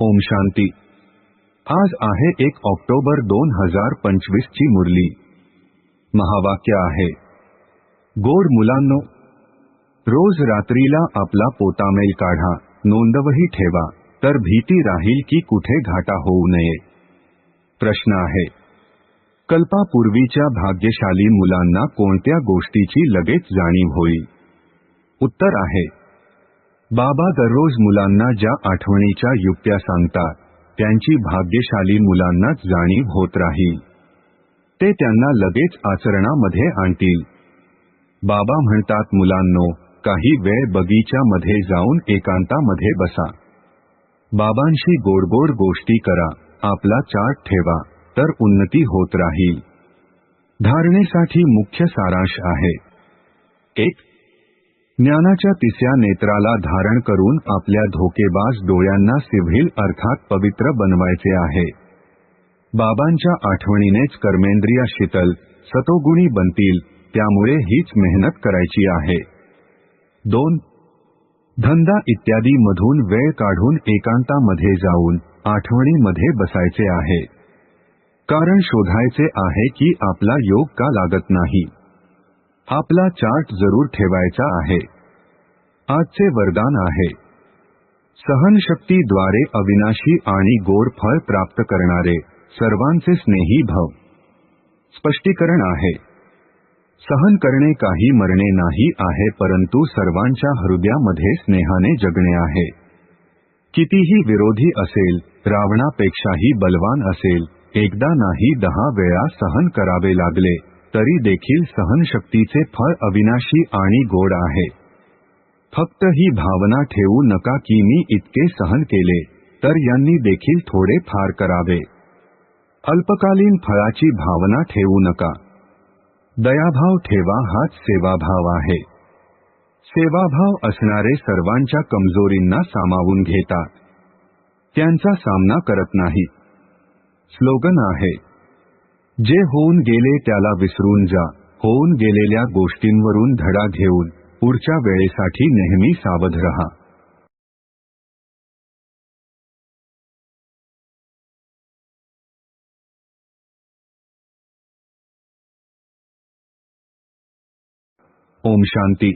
ओम शांती. आज आहे एक ऑक्टोबर दोन हजार पंचवीस ची मुरली. महावाक्य आहे. गोड मुलांनो रोज रात्रीला आपला पोतामेल काढा नोंदवही ठेवा तर भीती राहील की कुठे घाटा होऊ नये. प्रश्न आहे. कल्पापूर्वीच्या भाग्यशाली मुलांना कोणत्या गोष्टीची लगेच जाणीव होईल? उत्तर आहे. बाबा दररोज मुलांना ज्या आठवणीच्या युक्त्या सांगतात त्यांची भाग्यशाली मुलांनाच जाणीव होत राहील. ते त्यांना लगेच आचरणामध्ये आणतील. बाबा म्हणतात मुलांनो काही वेळ बगीच्यामध्ये जाऊन एकांतामध्ये बसा. बाबांशी गोडगोड गोष्टी करा आपला चाट ठेवा तर उन्नती होत राहील. धारणेसाठी मुख्य सारांश आहे. एक ज्ञानाच्या तिसऱ्या नेत्राला धारण करून आपल्या धोकेबाज डोळ्यांना सिव्हिल अर्थात पवित्र बनवायचे आहे. बाबांच्या आठवणीनेच कर्मेंद्रिया शीतल सतोगुणी बनतील त्यामुळे हीच मेहनत करायची आहे. दोन धंदा इत्यादी मधून वेळ काढून एकांतामध्ये जाऊन आठवणीमध्ये बसायचे आहे. कारण शोधायचे आहे की आपला योग का लागत नाही. आपला चार्ट ज़रूर ठेवायचा आहे. आजचे वरदान आहे. सहनशक्तीद्वारे अविनाशी आणि गोड फळ प्राप्त करणारे सर्वांचे स्नेही भव. स्पष्टीकरण आहे. सहन करणे काही मरणे नाही आहे, परंतु सर्वांच्या हृदयामध्ये स्नेहाने जगणे आहे. कितीही विरोधी असेल, रावणापेक्षाही बलवान असेल, एकदा नाही दहा वेळा सहन करावे लागले तरी देखील सहनशक्तीचे फळ अविनाशी आणि गोड आहे. फक्त ही भावना ठेवू नका की मी इतके सहन केले तर यांनी देखील थोडे फार करावे. अल्पकालीन फळाची भावना ठेवू नका. दयाभाव ठेवा हाच सेवाभाव आहे. सेवाभाव असणारे सर्वांच्या कमजोरींना सामावून घेतात त्यांचा सामना करत नाही. स्लोगन आहे जे होऊन गेले त्याला विसरून जा. होऊन गेलेल्या गोष्टींवरून धडा घेऊन. पुढच्या वेळेसाठी नेहमी सावध रहा. ओम शांती.